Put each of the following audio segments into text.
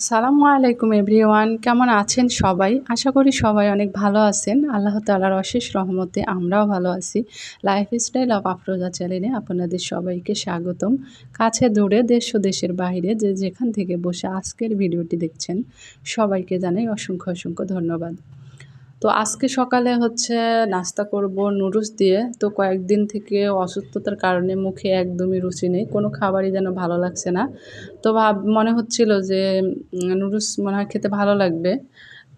সালামু আলাইকুম এভরিওয়ান, কেমন আছেন সবাই? আশা করি সবাই অনেক ভালো আছেন। আল্লাহ তালার অশেষ রহমতে আমরাও ভালো আছি। লাইফ স্টাইল অফ আফরোজা চ্যানেলে আপনাদের সবাইকে স্বাগতম। কাছে দূরে দেশ ও দেশের বাইরে যে যেখান থেকে বসে আজকের ভিডিওটি দেখছেন, সবাইকে জানাই অসংখ্য অসংখ্য ধন্যবাদ। তো আজকে সকালে হচ্ছে নাস্তা করব নুডলস দিয়ে। তো কয়েকদিন থেকে অসুস্থতার কারণে মুখে একদমই রুচি নেই কোনো খাবারই যেন ভালো লাগছে না। তো ভাব মনে হচ্ছিল যে নুডলস মনে হয় খেতে ভালো লাগবে।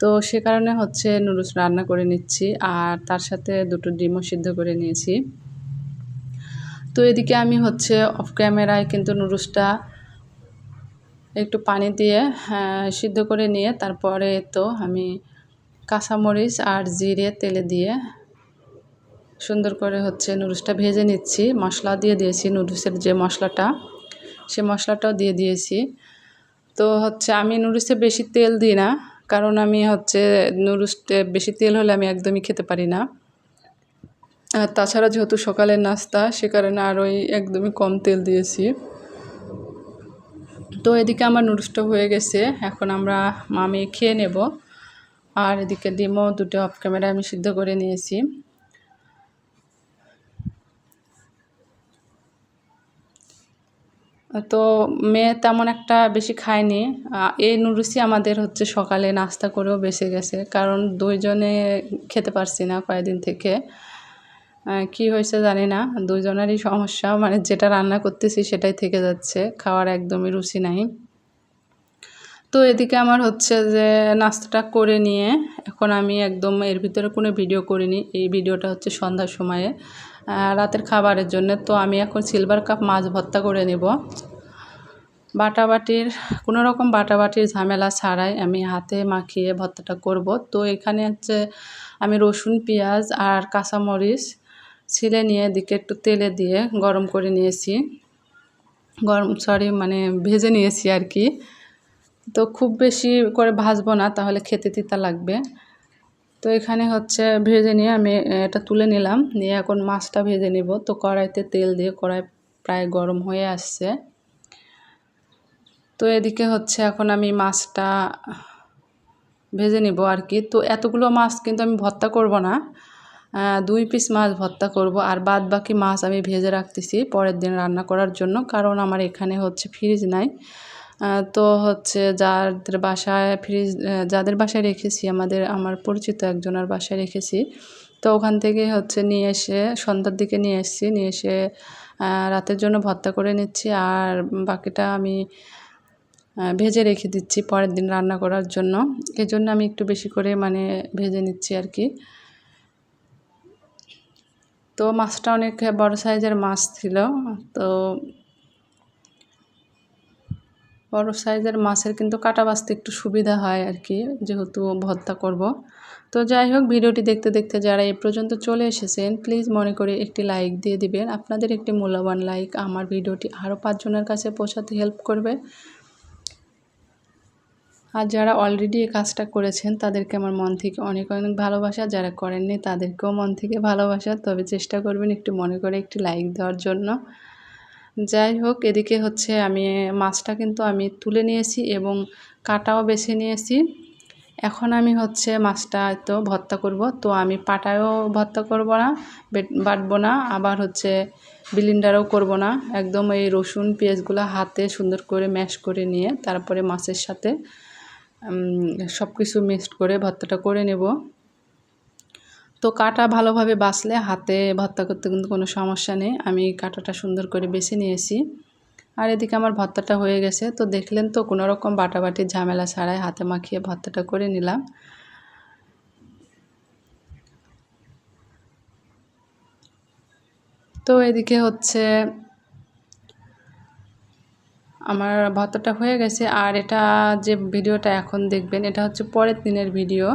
তো সে কারণে হচ্ছে নুডলস রান্না করে নিচ্ছি আর তার সাথে দুটো ডিমও সিদ্ধ করে নিয়েছি। তো এদিকে আমি হচ্ছে অফ ক্যামেরায় কিন্তু নুডলসটা একটু পানি দিয়ে হ্যাঁ, সিদ্ধ করে নিয়ে তারপরে তো আমি কাঁচামরিচ আর জিরে তেলে দিয়ে সুন্দর করে হচ্ছে নুডলসটা ভেজে নিচ্ছি। মশলা দিয়ে দিয়েছি নুডলসের যে মশলাটা, সে মশলাটাও দিয়ে দিয়েছি। তো হচ্ছে আমি নুডলসে বেশি তেল দিই না, কারণ আমি হচ্ছে নুডলসতে বেশি তেল হলে আমি একদমই খেতে পারি না। আর তাছাড়া যেহেতু সকালের নাস্তা, সে কারণে আর ওই একদমই কম তেল দিয়েছি। তো এদিকে আমার নুডলসটা হয়ে গেছে, এখন আমরা মামি খেয়ে নেব। আর এদিকে ডিমও দুটো অফ ক্যামেরা আমি সিদ্ধ করে নিয়েছি। তো মেয়ে তেমন একটা বেশি খায়নি। এই নুডলসই আমাদের হচ্ছে সকালে নাস্তা করেও বেঁচে গেছে। কারণ দুইজনে খেতে পারছি না কয়েকদিন থেকে। কি হয়েছে জানি না। দুজনেরই সমস্যা। মানে যেটা রান্না করতেছি সেটাই থেকে যাচ্ছে। খাওয়ার একদমই রুচি নাই। তো এদিকে আমার হচ্ছে যে নাস্তাটা করে নিয়ে এখন আমি একদম এর ভিতরে কোনো ভিডিও করিনি। এই ভিডিওটা হচ্ছে সন্ধ্যার সময়ে রাতের খাবারের জন্য। তো আমি এখন সিলভার কাপ মাছ ভর্তা করে নেব। বাটাবাটির, কোনো রকম বাটাবাটির ঝামেলা ছাড়াই আমি হাতে মাখিয়ে ভর্তাটা করব। তো এখানে হচ্ছে আমি রসুন, পেঁয়াজ আর কাঁচামরিচ ছিলে নিয়ে এদিকে একটু তেলে দিয়ে গরম করে নিয়েছি। গরম সরি মানে ভেজে নিয়েছি আর কি। তো খুব বেশি করে ভাজবো না, তাহলে খেতে তিতা লাগবে। তো এখানে হচ্ছে ভেজে নিয়ে আমি এটা তুলে নিলাম, নিয়ে এখন মাছটা ভেজে নেব। তো কড়াইতে তেল দিয়ে কড়াই প্রায় গরম হয়ে আসছে। তো এদিকে হচ্ছে এখন আমি মাছটা ভেজে নেব আর কি। তো এতগুলো মাছ কিন্তু আমি ভর্তা করব না দুই পিস মাছ ভর্তা করব। আর বাদ বাকি মাছ আমি ভেজে রাখতেছি পরের দিন রান্না করার জন্য, কারণ আমার এখানে হচ্ছে ফ্রিজ নাই। তো হচ্ছে যাদের বাসায় ফ্রিজ যাদের বাসায় রেখেছি, আমাদের, আমার পরিচিত একজনের বাসায় রেখেছি, তো ওখান থেকে হচ্ছে নিয়ে এসে, সন্ধ্যার দিকে নিয়ে এসেছি, নিয়ে এসে রাতের জন্য ভর্তা করে নিচ্ছি আর বাকিটা আমি ভেজে রেখে দিচ্ছি পরের দিন রান্না করার জন্য। এজন্য আমি একটু বেশি করে মানে ভেজে নিচ্ছি আর কি। তো মাছটা অনেক বড় সাইজের মাছ ছিল, তো বড় সাইজের মাছের কিন্তু কাটা বাঁচতে একটু সুবিধা হয় আর কি, যেহেতু ভর্তা করব। তো যাই হোক, ভিডিওটি দেখতে দেখতে যারা এ পর্যন্ত চলে এসেছেন প্লিজ মনে করে একটি লাইক দিয়ে দিবেন। আপনাদের একটি মূল্যবান লাইক আমার ভিডিওটি আরও পাঁচজনের কাছে পৌঁছাতে হেল্প করবে। আর যারা অলরেডি এই কাজটা করেছেন, তাদেরকে আমার মন থেকে অনেক অনেক ভালোবাসা। যারা করেননি, তাদেরকেও মন থেকে ভালোবাসা। তবে চেষ্টা করবেন একটু মনে করে একটি লাইক দেওয়ার জন্য। যাই হোক, এদিকে হচ্ছে আমি মাছটা কিন্তু আমি তুলে নিয়েছি এবং কাটাও বেছে নিয়েছি। এখন আমি হচ্ছে মাছটা তো ভর্তা করব। তো আমি পাটায়ও ভর্তা করব না বাটবো না, আবার হচ্ছে বিলিন্ডারও করব না। একদম এই রসুন, পেঁয়াজগুলো হাতে সুন্দর করে ম্যাশ করে নিয়ে তারপরে মাছের সাথে সব কিছু মিক্সড করে ভর্তাটা করে নেব। তো কাটা ভালোভাবে বাছলে হাতে ভর্তা করতে কিন্তু কোনো সমস্যা নেই। আমি কাটাটা সুন্দর করে বেছে নিয়েছি। আর এদিকে আমার ভর্তাটা হয়ে গেছে। তো দেখলেন তো কোনো রকম বাটাবাটির ঝামেলা ছাড়াই হাতে মাখিয়ে ভর্তাটা করে নিলাম। তো এদিকে হচ্ছে আমার ভর্তাটা হয়ে গেছে। আর এটা যে ভিডিওটা এখন দেখবেন, এটা হচ্ছে পরের দিনের ভিডিও।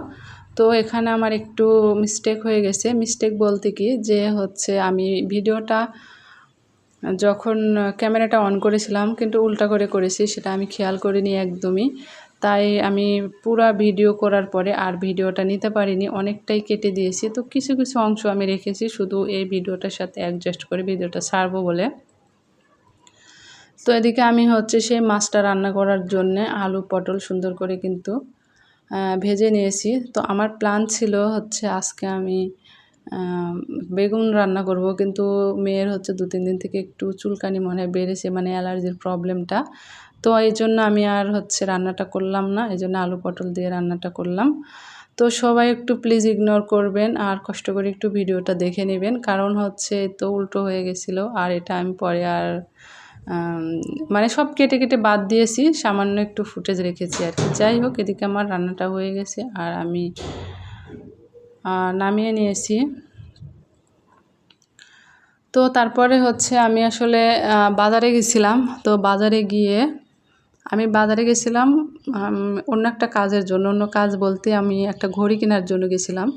তো এখানে আমার একটু মিস্টেক হয়ে গেছে। মিস্টেক বলতে কি? যে হচ্ছে আমি ভিডিওটা যখন ক্যামেরাটা অন করেছিলাম, কিন্তু উল্টা করে করেছি, সেটা আমি খেয়াল করিনি একদমই। তাই আমি পুরা ভিডিও করার পরে আর ভিডিওটা নিতে পারিনি। অনেকটাই কেটে দিয়েছি। তো কিছু কিছু অংশ আমি রেখেছি, শুধু এই ভিডিওটার সাথে অ্যাডজাস্ট করে ভিডিওটা ছাড়বো বলে। তো এদিকে আমি হচ্ছে সেই মাছটা রান্না করার জন্যে আলু পটল সুন্দর করে কিন্তু ভেজে নিয়েছি। তো আমার প্ল্যান ছিল হচ্ছে আজকে আমি বেগুন রান্না করব। কিন্তু মেয়ের হচ্ছে দু, তিন দিন থেকে একটু চুলকানি মনে হয়, বেড়েছে মানে অ্যালার্জির প্রবলেমটা তো এই জন্য আমি আর হচ্ছে রান্নাটা করলাম না, এই জন্য আলু পটল দিয়ে রান্নাটা করলাম। তো সবাই একটু প্লিজ ইগনোর করবেন আর কষ্ট করে একটু ভিডিওটা দেখে নেবেন। কারণ হচ্ছে তো উল্টো হয়ে গেছিল, আর এটা আমি পরে আর মানে সব কেটে কেটে বাদ দিয়েছি, সামান্য একটু ফুটেজ রেখেছি আর কি। যাই হোক, এদিকে আমার রান্নাটা হয়ে গেছে আর আমি নামিয়ে নিয়েছি। তো তারপরে হচ্ছে আমি আসলে বাজারে গেছিলাম। তো বাজারে গিয়ে আমি বাজারে গেছিলাম অন্য একটা কাজের জন্য। অন্য কাজ বলতে আমি একটা ঘড়ি কেনার জন্য গেছিলাম।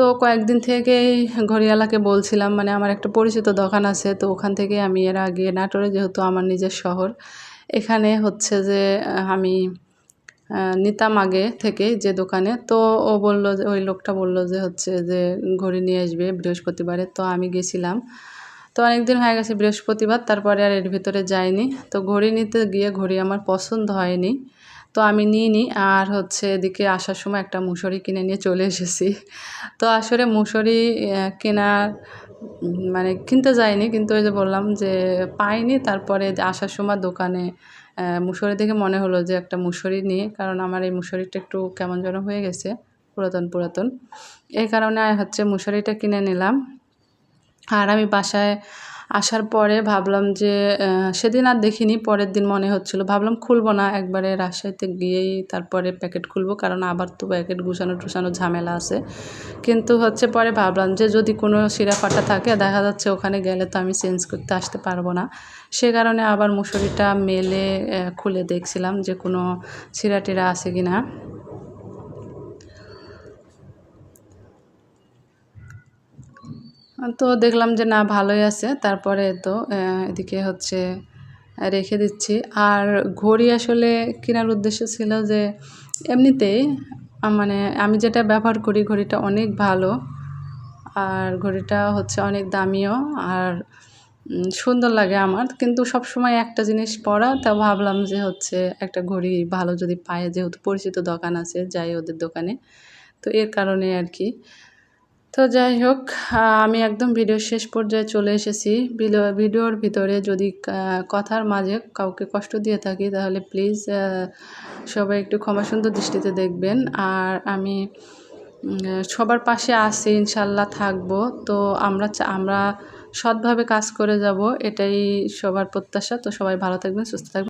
তো কয়েকদিন থেকেই ঘড়িওয়ালাকে বলছিলাম মানে আমার একটা পরিচিত দোকান আছে, তো ওখান থেকে আমি এর আগে নাটোরে যেহেতু আমার নিজের শহর, এখানে হচ্ছে যে আমি নিতাম আগে থেকে যে দোকানে। তো ও বলল যে, ওই লোকটা বলল যে হচ্ছে যে, ঘড়ি নিয়ে আসবে বৃহস্পতিবারে। তো আমি গেছিলাম। তো অনেকদিন হয়ে গেছে বৃহস্পতিবার, তারপরে আর এর ভিতরে যাইনি। তো ঘড়ি নিতে গিয়ে ঘড়ি আমার পছন্দ হয়নি। তো আমি নিইনি আর হচ্ছে এদিকে আসার সময় একটা মুসরি কিনে নিয়ে চলে এসেছি। তো আসলে মুসরি কেনার মানে কিনতে যাইনি। কিন্তু ওই যে বললাম যে পাইনি। তারপরে আসার সময় দোকানে মুসরি দেখে মনে হলো যে একটা মুসরি নিয়ে কারণ আমার এই মুসরিটা একটু কেমন যেন হয়ে গেছে, পুরাতন পুরাতন। এই কারণে হচ্ছে মুসরিটা কিনে নিলাম। আর আমি বাসায় আসার পরে ভাবলাম যে সেদিন আর দেখিনি, পরের দিন মনে হচ্ছিল। ভাবলাম খুলবো না, একবারে রাজশাহীতে গিয়েই তারপরে প্যাকেট খুলবো, কারণ আবার তো প্যাকেট গুছানো টুসানো ঝামেলা আছে। কিন্তু হচ্ছে পরে ভাবলাম যে, যদি কোনো শিরা ফাটা থাকে, দেখা যাচ্ছে ওখানে গেলে তো আমি চেঞ্জ করতে আসতে পারব না। সে কারণে আবার মুসুরিটা মেলে খুলে দেখছিলাম যে কোনো শিরা টিরা আছে কি না তো দেখলাম যে না, ভালোই আছে। তারপরে তো এদিকে হচ্ছে, রেখে দিচ্ছি। আর ঘড়ি আসলে কেনার উদ্দেশ্য ছিল যে, এমনিতেই মানে আমি যেটা ব্যবহার করি, ঘড়িটা অনেক ভালো। আর ঘড়িটা হচ্ছে অনেক দামিও আর সুন্দর লাগে আমার। কিন্তু সব সময় একটা জিনিস পরা, তা ভাবলাম যে হচ্ছে একটা ঘড়ি ভালো যদি পায়, যেহেতু পরিচিত দোকান আছে, যাই ওদের দোকানে। তো এর কারণে আর কি। তো যাই হোক আমি একদম ভিডিওর শেষ পর্যায়ে চলে এসেছি। ভিডিও- ভিডিওর ভিতরে যদি কথার মাঝে কাউকে কষ্ট দিয়ে থাকি, তাহলে প্লিজ সবাই একটু ক্ষমা সুন্দর দৃষ্টিতে দেখবেন। আর আমি সবার পাশে আছি, ইনশাল্লাহ থাকব। তো আমরা আমরা সৎভাবে কাজ করে যাব, এটাই সবার প্রত্যাশা। তো সবাই ভালো থাকবেন, সুস্থ থাকবেন।